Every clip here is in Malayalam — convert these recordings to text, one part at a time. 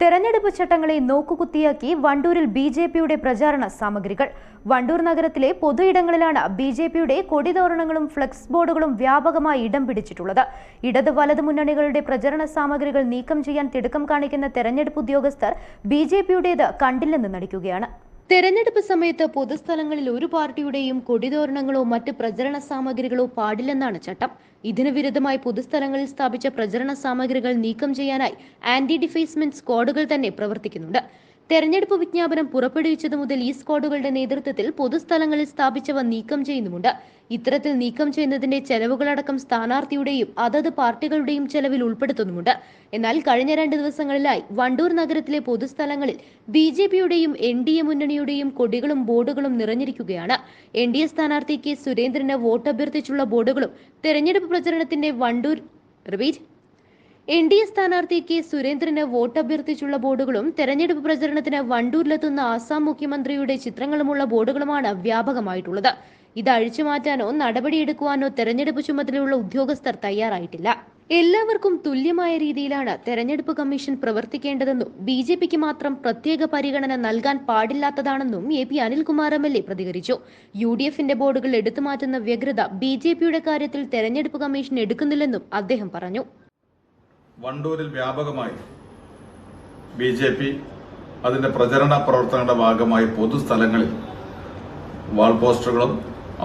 തെരഞ്ഞെടുപ്പ് ചട്ടങ്ങളെ നോക്കുകുത്തിയാക്കി വണ്ടൂരിൽ ബി ജെ പിയുടെ പ്രചാരണ സാമഗ്രികൾ. വണ്ടൂർ നഗരത്തിലെ പൊതുയിടങ്ങളിലാണ് ബി ജെ പിയുടെ കൊടിതോരണങ്ങളും ഫ്ലെക്സ് ബോർഡുകളും വ്യാപകമായി ഇടം പിടിച്ചിട്ടുള്ളത്. ഇടത് വലത് മുന്നണികളുടെ പ്രചരണ സാമഗ്രികൾ നീക്കം ചെയ്യാൻ തിടുക്കം കാണിക്കുന്ന തെരഞ്ഞെടുപ്പ് ഉദ്യോഗസ്ഥർ ബി ജെ പിയുടേത് കണ്ടില്ലെന്ന് നടിക്കുകയാണ്. തെരഞ്ഞെടുപ്പ് സമയത്ത് പൊതുസ്ഥലങ്ങളിൽ ഒരു പാർട്ടിയുടെയും കൊടിതോരണങ്ങളോ മറ്റ് പ്രചരണ സാമഗ്രികളോ പാടില്ലെന്നാണ് ചട്ടം. ഇതിന് വിരുദ്ധമായി പൊതുസ്ഥലങ്ങളിൽ സ്ഥാപിച്ച പ്രചരണ സാമഗ്രികൾ നീക്കം ചെയ്യാനായി ആന്റി ഡിഫേസ്മെന്റ് സ്ക്വാഡുകൾ തന്നെ പ്രവർത്തിക്കുന്നുണ്ട്. തെരഞ്ഞെടുപ്പ് വിജ്ഞാപനം പുറപ്പെടുവിച്ചതു മുതൽ ഈ സ്ക്വാഡുകളുടെ നേതൃത്വത്തിൽ പൊതുസ്ഥലങ്ങളിൽ സ്ഥാപിച്ചവ നീക്കം ചെയ്യുന്നുമുണ്ട്. ഇത്തരത്തിൽ നീക്കം ചെയ്യുന്നതിന്റെ ചെലവുകളടക്കം സ്ഥാനാർത്ഥിയുടെയും അതത് പാർട്ടികളുടെയും ചെലവിൽ ഉൾപ്പെടുത്തുന്നുമുണ്ട്. എന്നാൽ കഴിഞ്ഞ രണ്ട് ദിവസങ്ങളിലായി വണ്ടൂർ നഗരത്തിലെ പൊതുസ്ഥലങ്ങളിൽ ബി ജെ പിയുടെയും എൻ ഡി എ മുന്നണിയുടെയും കൊടികളും ബോർഡുകളും നിറഞ്ഞിരിക്കുകയാണ്. എൻ ഡി എ സ്ഥാനാർത്ഥി കെ സുരേന്ദ്രന് വോട്ട് അഭ്യർത്ഥിച്ചുള്ള ബോർഡുകളും തെരഞ്ഞെടുപ്പ് പ്രചരണത്തിന്റെ Wandoor repeat N D A സ്ഥാനാർത്ഥി കെ സുരേന്ദ്രന് വോട്ട് അഭ്യർത്ഥിച്ചുള്ള ബോർഡുകളും തെരഞ്ഞെടുപ്പ് പ്രചരണത്തിന് വണ്ടൂരിലെത്തുന്ന ആസാം മുഖ്യമന്ത്രിയുടെ ചിത്രങ്ങളുമുള്ള ബോർഡുകളുമാണ് വ്യാപകമായിട്ടുള്ളത്. ഇത് അഴിച്ചുമാറ്റാനോ നടപടിയെടുക്കുവാനോ തെരഞ്ഞെടുപ്പ് ചുമതലയുള്ള ഉദ്യോഗസ്ഥർ തയ്യാറായിട്ടില്ല. എല്ലാവർക്കും തുല്യമായ രീതിയിലാണ് തെരഞ്ഞെടുപ്പ് കമ്മീഷൻ പ്രവർത്തിക്കേണ്ടതെന്നും ബി ജെ പിക്ക് മാത്രം പ്രത്യേക പരിഗണന നൽകാൻ പാടില്ലാത്തതാണെന്നും A P Anilkumar M L A പ്രതികരിച്ചു. യു ഡി എഫിന്റെ ബോർഡുകൾ എടുത്തുമാറ്റുന്ന വ്യഗ്രത ബി ജെ പിയുടെ കാര്യത്തിൽ തെരഞ്ഞെടുപ്പ് കമ്മീഷൻ എടുക്കുന്നില്ലെന്നും അദ്ദേഹം പറഞ്ഞു. വണ്ടൂരിൽ വ്യാപകമായി ബി ജെ പി അതിന്റെ പ്രചരണ പ്രവർത്തനങ്ങളുടെ ഭാഗമായി പൊതുസ്ഥലങ്ങളിൽ വാൾ പോസ്റ്ററുകളും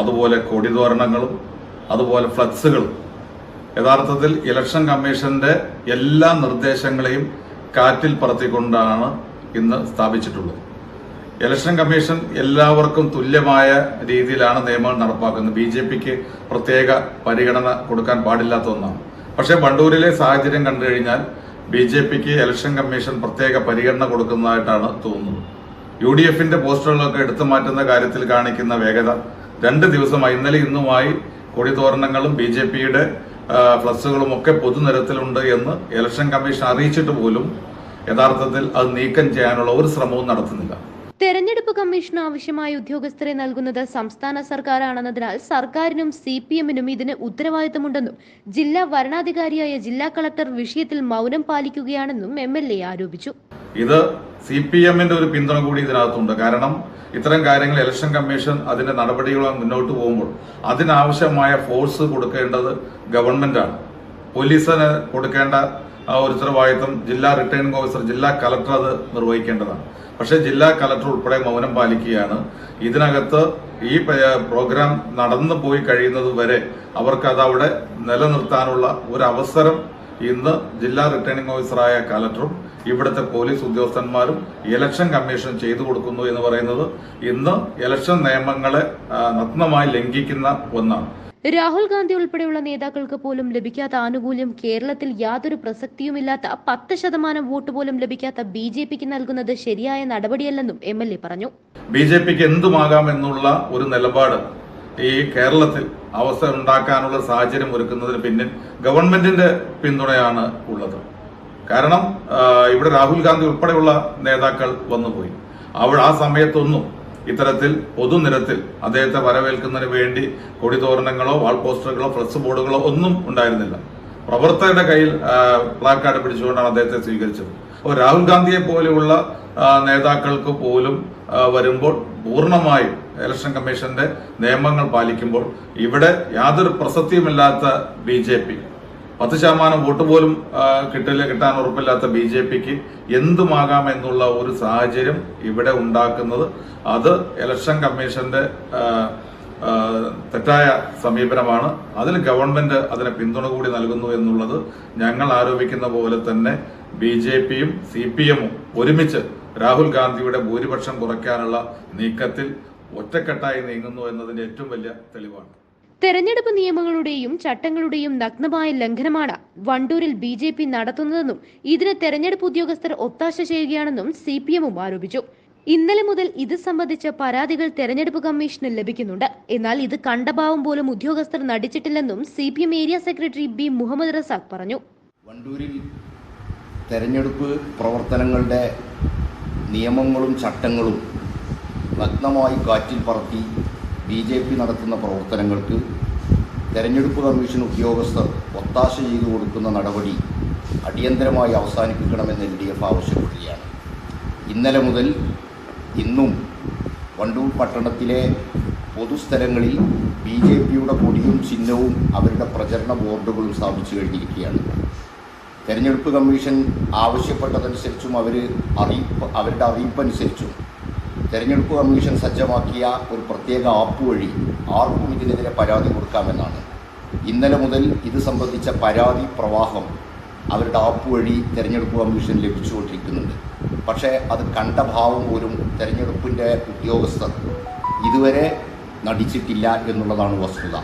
അതുപോലെ കൊടിതോരണങ്ങളും അതുപോലെ ഫ്ലക്സുകളും. യഥാർത്ഥത്തിൽ ഇലക്ഷൻ കമ്മീഷന്റെ എല്ലാ നിർദ്ദേശങ്ങളെയും കാറ്റിൽ പറത്തിക്കൊണ്ടാണ് ഇന്ന് സ്ഥാപിച്ചിട്ടുള്ളത്. ഇലക്ഷൻ കമ്മീഷൻ എല്ലാവർക്കും തുല്യമായ രീതിയിലാണ് നിയമങ്ങൾ നടപ്പാക്കുന്നത്. ബി ജെ പിക്ക് പ്രത്യേക പരിഗണന കൊടുക്കാൻ പാടില്ലാത്ത ഒന്നാണ്. പക്ഷേ വണ്ടൂരിലെ സാഹചര്യം കണ്ടു കഴിഞ്ഞാൽ ബി ജെ പിക്ക് ഇലക്ഷൻ കമ്മീഷൻ പ്രത്യേക പരിഗണന കൊടുക്കുന്നതായിട്ടാണ് തോന്നുന്നത്. യു ഡി എഫിന്റെ പോസ്റ്ററുകളൊക്കെ എടുത്തു മാറ്റുന്ന കാര്യത്തിൽ കാണിക്കുന്ന വേഗത രണ്ട് ദിവസമായി ഇന്നലെ ഇന്നുമായി കൊടിതോരണങ്ങളും ബി ജെ പിയുടെ ഫ്ലക്സുകളും ഒക്കെ പൊതുനിരത്തിലുണ്ട് എന്ന് ഇലക്ഷൻ കമ്മീഷൻ അറിയിച്ചിട്ട് പോലും യഥാർത്ഥത്തിൽ അത് നീക്കം ചെയ്യാനുള്ള ഒരു ശ്രമവും നടത്തുന്നില്ല. തെരഞ്ഞെടുപ്പ് കമ്മീഷന് ആവശ്യമായ ഉദ്യോഗസ്ഥരെ നൽകുന്നത് സംസ്ഥാന സർക്കാരാണെന്നതിനാൽ സർക്കാരിനും സി പി എമ്മിനും ഇതിന് ഉത്തരവാദിത്തമുണ്ടെന്നും ജില്ലാ വരണാധികാരിയായ ജില്ലാ കളക്ടർ വിഷയത്തിൽ മൗനം പാലിക്കുകയാണെന്നും എം എൽ എ ആരോപിച്ചു. ഇത് സി പി എമ്മിന്റെ ഒരു പിന്തുണ കൂടി ഇതിനകത്തുണ്ട്. കാരണം ഇത്തരം കാര്യങ്ങൾ ഇലക്ഷൻ കമ്മീഷൻ അതിന്റെ നടപടികളുമായി മുന്നോട്ട് പോകുമ്പോൾ അതിനാവശ്യമായ ഫോഴ്സ് കൊടുക്കേണ്ടത് ഗവൺമെന്റാണ്. പോലീസിന് കൊടുക്കേണ്ട ഒരു ഉത്തരവാദിത്വം ജില്ലാ റിട്ടേണിംഗ് ഓഫീസർ ജില്ലാ കലക്ടർ അത് നിർവഹിക്കേണ്ടതാണ്. പക്ഷേ ജില്ലാ കലക്ടർ ഉൾപ്പെടെ മൗനം പാലിക്കുകയാണ്. ഇതിനകത്ത് ഈ പ്രോഗ്രാം നടന്നു പോയി കഴിയുന്നത് വരെ അവർക്ക് അത് അവിടെ നിലനിർത്താനുള്ള ഒരു അവസരം ഇന്ന് ജില്ലാ റിട്ടേണിംഗ് ഓഫീസറായ കലക്ടറും ഇവിടുത്തെ പോലീസ് ഉദ്യോഗസ്ഥന്മാരും ഇലക്ഷൻ കമ്മീഷൻ ചെയ്തു കൊടുക്കുന്നു എന്ന് പറയുന്നത് ഇന്ന് ഇലക്ഷൻ നിയമങ്ങളെ നഗ്നമായി ലംഘിക്കുന്ന ഒന്നാണ്. രാഹുൽ ഗാന്ധി ഉൾപ്പെടെയുള്ള നേതാക്കൾക്ക് പോലും ലഭിക്കാത്ത ആനുകൂല്യം കേരളത്തിൽ യാതൊരു പ്രസക്തിയുമില്ലാത്ത പത്ത് ശതമാനം വോട്ട് പോലും ലഭിക്കാത്ത ബി ജെ പിക്ക് നൽകുന്നത് ശരിയായ നടപടിയല്ലെന്നും എം എൽ എ പറഞ്ഞു. ബി ജെ പിക്ക് എന്തുമാകാം എന്നുള്ള ഒരു നിലപാട് ഈ കേരളത്തിൽ അവസരം ഉണ്ടാക്കാനുള്ള സാഹചര്യം ഒരുക്കുന്നതിന് പിന്നിൽ ഗവൺമെന്റിന്റെ പിന്തുണയാണ് ഉള്ളത്. കാരണം ഇവിടെ രാഹുൽ ഗാന്ധി ഉൾപ്പെടെയുള്ള നേതാക്കൾ വന്നുപോയി. അവിടെ ആ സമയത്തൊന്നും ഇത്തരത്തിൽ പൊതുനിരത്തിൽ അദ്ദേഹത്തെ വരവേൽക്കുന്നതിന് വേണ്ടി കൊടിതോരണങ്ങളോ വാൾ പോസ്റ്ററുകളോ ഫ്ലക്സ് ബോർഡുകളോ ഒന്നും ഉണ്ടായിരുന്നില്ല. പ്രവർത്തകരുടെ കയ്യിൽ പ്ലാക്കാർഡ് പിടിച്ചുകൊണ്ടാണ് അദ്ദേഹത്തെ സ്വീകരിച്ചത്. അപ്പോൾ രാഹുൽ ഗാന്ധിയെ പോലെയുള്ള നേതാക്കൾക്ക് പോലും വരുമ്പോൾ പൂർണമായും ഇലക്ഷൻ കമ്മീഷന്റെ നിയമങ്ങൾ പാലിക്കുമ്പോൾ ഇവിടെ യാതൊരു പ്രസക്തിയുമില്ലാത്ത ബി ജെ പി പത്ത് ശതമാനം വോട്ട് പോലും കിട്ടില്ല കിട്ടാൻ ഉറപ്പില്ലാത്ത ബി ജെ പിക്ക് എന്തുമാകാം എന്നുള്ള ഒരു സാഹചര്യം ഇവിടെ ഉണ്ടാക്കുന്നത്. അത് ഇലക്ഷൻ കമ്മീഷന്റെ തെറ്റായ സമീപനമാണ്. അതിൽ ഗവൺമെന്റ് അതിന് പിന്തുണ കൂടി നൽകുന്നു എന്നുള്ളത് ഞങ്ങൾ ആരോപിക്കുന്ന പോലെ തന്നെ ബി ജെ പിയും സി പി എമ്മും ഒരുമിച്ച് രാഹുൽ ഗാന്ധിയുടെ ഭൂരിപക്ഷം കുറയ്ക്കാനുള്ള നീക്കത്തിൽ ഒറ്റക്കെട്ടായി നീങ്ങുന്നു എന്നതിന്റെ ഏറ്റവും വലിയ തെളിവാണ്. തെരഞ്ഞെടുപ്പ് നിയമങ്ങളുടെയും ചട്ടങ്ങളുടെയും നഗ്നമായ ലംഘനമാണ് വണ്ടൂരിൽ ബി ജെ പി നടത്തുന്നതെന്നും ഇതിന് തെരഞ്ഞെടുപ്പ് ഉദ്യോഗസ്ഥർ ഒത്താശ ചെയ്യുകയാണെന്നും സി പി എമ്മും ആരോപിച്ചു. ഇന്നലെ മുതൽ ഇത് സംബന്ധിച്ച പരാതികൾ തെരഞ്ഞെടുപ്പ് കമ്മീഷന് ലഭിക്കുന്നുണ്ട്. എന്നാൽ ഇത് കണ്ടഭാവം പോലും ഉദ്യോഗസ്ഥർ നടിച്ചിട്ടില്ലെന്നും C P M area secretary B Muhammad Razak പറഞ്ഞു. വണ്ടൂരിൽ തെരഞ്ഞെടുപ്പ് പ്രവർത്തനങ്ങളുടെ നിയമങ്ങളും ചട്ടങ്ങളും നഗ്നമായി കാറ്റിൽ പറത്തി ബി ജെ പി നടത്തുന്ന പ്രവർത്തനങ്ങൾക്ക് തെരഞ്ഞെടുപ്പ് കമ്മീഷൻ ഉദ്യോഗസ്ഥർ ഒത്താശ ചെയ്തു കൊടുക്കുന്ന നടപടി അടിയന്തരമായി അവസാനിപ്പിക്കണമെന്ന് എൽ ഡി എഫ് ആവശ്യപ്പെടുകയാണ്. ഇന്നലെ മുതൽ ഇന്നും വണ്ടൂർ പട്ടണത്തിലെ പൊതുസ്ഥലങ്ങളിൽ ബി ജെ പിയുടെ കൊടിയും ചിഹ്നവും അവരുടെ പ്രചരണ ബോർഡുകളും സ്ഥാപിച്ചു കഴിഞ്ഞിരിക്കുകയാണ്. തെരഞ്ഞെടുപ്പ് കമ്മീഷൻ ആവശ്യപ്പെട്ടതനുസരിച്ചും അവർ അറിയിപ്പ് അവരുടെ അറിയിപ്പനുസരിച്ചും തെരഞ്ഞെടുപ്പ് കമ്മീഷൻ സജ്ജമാക്കിയ ഒരു പ്രത്യേക ആപ്പ് വഴി ആർക്കും ഇതിനെതിരെ പരാതി കൊടുക്കാമെന്നാണ്. ഇന്നലെ മുതൽ ഇത് സംബന്ധിച്ച പരാതി പ്രവാഹം അവരുടെ ആപ്പ് വഴി തെരഞ്ഞെടുപ്പ് കമ്മീഷൻ ലഭിച്ചുകൊണ്ടിരിക്കുന്നുണ്ട്. പക്ഷേ അത് കണ്ട ഭാവം പോലും തെരഞ്ഞെടുപ്പിന്റെ ഉദ്യോഗസ്ഥർ ഇതുവരെ നടിച്ചിട്ടില്ല എന്നുള്ളതാണ് വസ്തുത.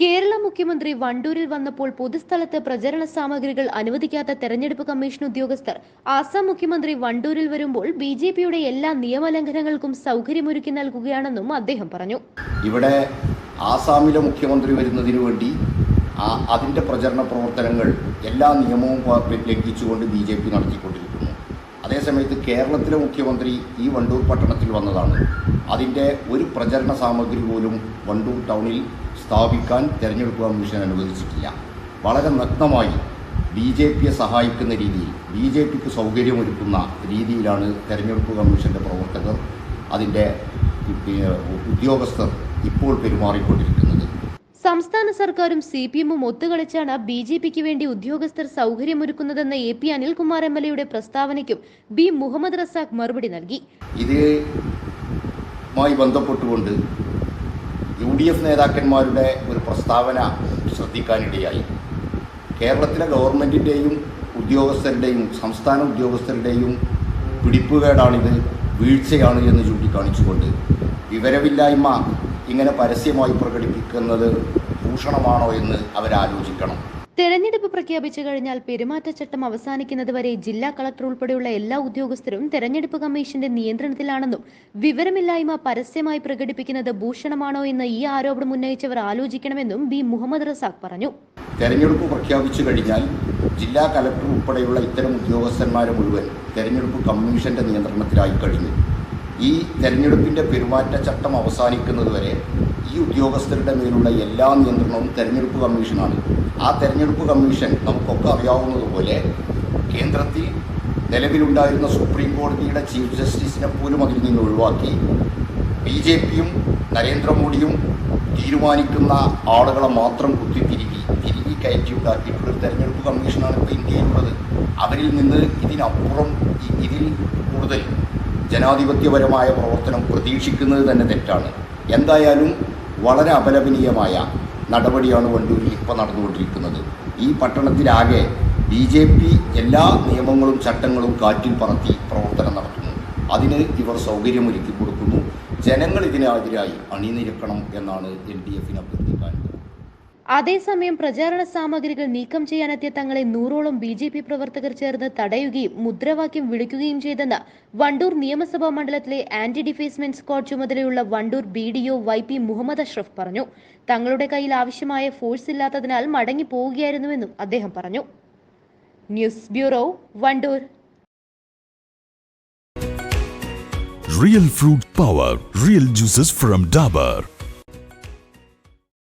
കേരള മുഖ്യമന്ത്രി വണ്ടൂരിൽ വന്നപ്പോൾ പൊതുസ്ഥലത്ത് പ്രചരണ സാമഗ്രികൾ അനുവദിക്കാത്ത തെരഞ്ഞെടുപ്പ് കമ്മീഷൻ ഉദ്യോഗസ്ഥർ ആസാം മുഖ്യമന്ത്രി വണ്ടൂരിൽ വരുമ്പോൾ ബി ജെ പിയുടെ എല്ലാ നിയമലംഘനങ്ങൾക്കും സൗകര്യമൊരുക്കി നൽകുകയാണെന്നും അദ്ദേഹം പറഞ്ഞു. ഇവിടെ ആസാമിലെ മുഖ്യമന്ത്രി വരുന്നതിന് വേണ്ടി അതിന്റെ പ്രചരണ പ്രവർത്തനങ്ങൾ എല്ലാ നിയമവും ലംഘിച്ചുകൊണ്ട് ബി ജെ പി നടത്തിക്കൊണ്ടിരിക്കുന്നു. അതേസമയത്ത് കേരളത്തിലെ മുഖ്യമന്ത്രി ഈ വണ്ടൂർ പട്ടണത്തിൽ വന്നതാണ്. അതിന്റെ ഒരു പ്രചരണ സാമഗ്രി പോലും വണ്ടൂർ ടൗണിൽ സ്ഥാപിക്കാൻ തെരഞ്ഞെടുപ്പ് കമ്മീഷൻ അനുവദിച്ചിട്ടില്ല. വളരെ നഗ്നമായി ബി ജെ പിയെ സഹായിക്കുന്ന രീതിയിൽ ബി ജെ പിക്ക് സൗകര്യമൊരുക്കുന്ന രീതിയിലാണ് തെരഞ്ഞെടുപ്പ് കമ്മീഷന്റെ പ്രവർത്തകർ അതിന്റെ ഉദ്യോഗസ്ഥർ ഇപ്പോൾ പെരുമാറിക്കൊണ്ടിരിക്കുന്നത്. സംസ്ഥാന സർക്കാരും സി പി എമ്മും ഒത്തുകളിച്ചാണ് ബി ജെ പിക്ക് വേണ്ടി ഉദ്യോഗസ്ഥർ സൗകര്യമൊരുക്കുന്നതെന്ന A P Anilkumar M L എയുടെ പ്രസ്താവനയ്ക്കും ബി മുഹമ്മദ് റസാഖ് മറുപടി നൽകി. ഇതുമായി ബന്ധപ്പെട്ടുകൊണ്ട് യു ഡി എഫ് നേതാക്കന്മാരുടെ ഒരു പ്രസ്താവന ശ്രദ്ധിക്കാനിടയായി. കേരളത്തിലെ ഗവൺമെന്റിന്റെയും ഉദ്യോഗസ്ഥരുടെയും സംസ്ഥാന ഉദ്യോഗസ്ഥരുടെയും പിടിപ്പുകേടാണിത് വീഴ്ചയാണ് എന്ന് ചൂണ്ടിക്കാണിച്ചുകൊണ്ട് വിവരമില്ലായ്മ ഇങ്ങനെ പരസ്യമായി പ്രകടിപ്പിക്കുന്നത് ഭൂഷണമാണോ എന്ന് അവരാലോചിക്കണം. തെരഞ്ഞെടുപ്പ് പ്രഖ്യാപിച്ചു കഴിഞ്ഞാൽ പെരുമാറ്റച്ചട്ടം അവസാനിക്കുന്നത് വരെ ജില്ലാ കളക്ടർ ഉൾപ്പെടെയുള്ള എല്ലാ ഉദ്യോഗസ്ഥരും തെരഞ്ഞെടുപ്പ് കമ്മീഷന്റെ നിയന്ത്രണത്തിലാണെന്നും വിവരമില്ലായ്മ പരസ്യമായി പ്രകടിപ്പിക്കുന്നത് ഭൂഷണമാണോ എന്ന് ഈ ആരോപണം ഉന്നയിച്ചവർ ആലോചിക്കണമെന്നും ബി മുഹമ്മദ് റസാഖ് പറഞ്ഞു. തെരഞ്ഞെടുപ്പ് പ്രഖ്യാപിച്ചു കഴിഞ്ഞാൽ ജില്ലാ കളക്ടർ ഉൾപ്പെടെയുള്ള ഇത്തരം ഉദ്യോഗസ്ഥന്മാരെ മുഴുവൻ തെരഞ്ഞെടുപ്പ് കമ്മീഷന്റെ നിയന്ത്രണത്തിലായി കഴിഞ്ഞു. ഈ തെരഞ്ഞെടുപ്പിന്റെ പെരുമാറ്റച്ചട്ടം അവസാനിക്കുന്നതുവരെ ഈ ഉദ്യോഗസ്ഥരുടെ മേലുള്ള എല്ലാ നിയന്ത്രണവും തെരഞ്ഞെടുപ്പ് കമ്മീഷനാണ്. ആ തെരഞ്ഞെടുപ്പ് കമ്മീഷൻ നമുക്കൊക്കെ അറിയാവുന്നതുപോലെ കേന്ദ്രത്തിൽ നിലവിലുണ്ടായിരുന്ന സുപ്രീം കോടതിയുടെ ചീഫ് ജസ്റ്റിസിനെ പോലും അതിൽ നിന്ന് ഒഴിവാക്കി ബി ജെ പിയും നരേന്ദ്രമോദിയും തീരുമാനിക്കുന്ന ആളുകളെ മാത്രം കുത്തിത്തിരികി തിരികെ കയറ്റി ഉണ്ടാക്കിയിട്ടുള്ള ഒരു തെരഞ്ഞെടുപ്പ് കമ്മീഷനാണ് ഇപ്പോൾ ഇന്ത്യയിലുള്ളത്. അവരിൽ നിന്ന് ഇതിനപ്പുറം ഇതിൽ കൂടുതൽ ജനാധിപത്യപരമായ പ്രവർത്തനം പ്രതീക്ഷിക്കുന്നത് തന്നെ തെറ്റാണ്. എന്തായാലും വളരെ അപലപനീയമായ നടപടിയാണ് വണ്ടൂരിൽ ഇപ്പോൾ നടന്നുകൊണ്ടിരിക്കുന്നത്. ഈ പട്ടണത്തിലാകെ ബി ജെ പി എല്ലാ നിയമങ്ങളും ചട്ടങ്ങളും കാറ്റിൽ പറത്തി പ്രവർത്തനം നടത്തുന്നു. അതിന് ഇവർ സൗകര്യമൊരുക്കി കൊടുക്കുന്നു. ജനങ്ങൾ ഇതിനെതിരായി അണിനിരക്കണം എന്നാണ് എൽ ഡി എഫിന് അഭ്യർത്ഥിക്കാനുള്ളത് അതേസമയം പ്രചാരണ സാമഗ്രികൾ നീക്കം ചെയ്യാനെത്തിയ തങ്ങളെ നൂറോളം ബി ജെ പി പ്രവർത്തകർ ചേർന്ന് തടയുകയും മുദ്രാവാക്യം വിളിക്കുകയും ചെയ്തെന്ന് വണ്ടൂർ നിയമസഭാ മണ്ഡലത്തിലെ ആന്റി ഡിഫേസ്മെന്റ് സ്ക്വാഡ് ചുമതലയുള്ള Wandoor B D O Y P Muhammad Ashraf പറഞ്ഞു. തങ്ങളുടെ കയ്യിൽ ആവശ്യമായ ഫോഴ്സ് ഇല്ലാത്തതിനാൽ മടങ്ങി പോവുകയായിരുന്നുവെന്നും അദ്ദേഹം പറഞ്ഞു. News bureau Wandoor. Real fruit power, real juices from Dabur.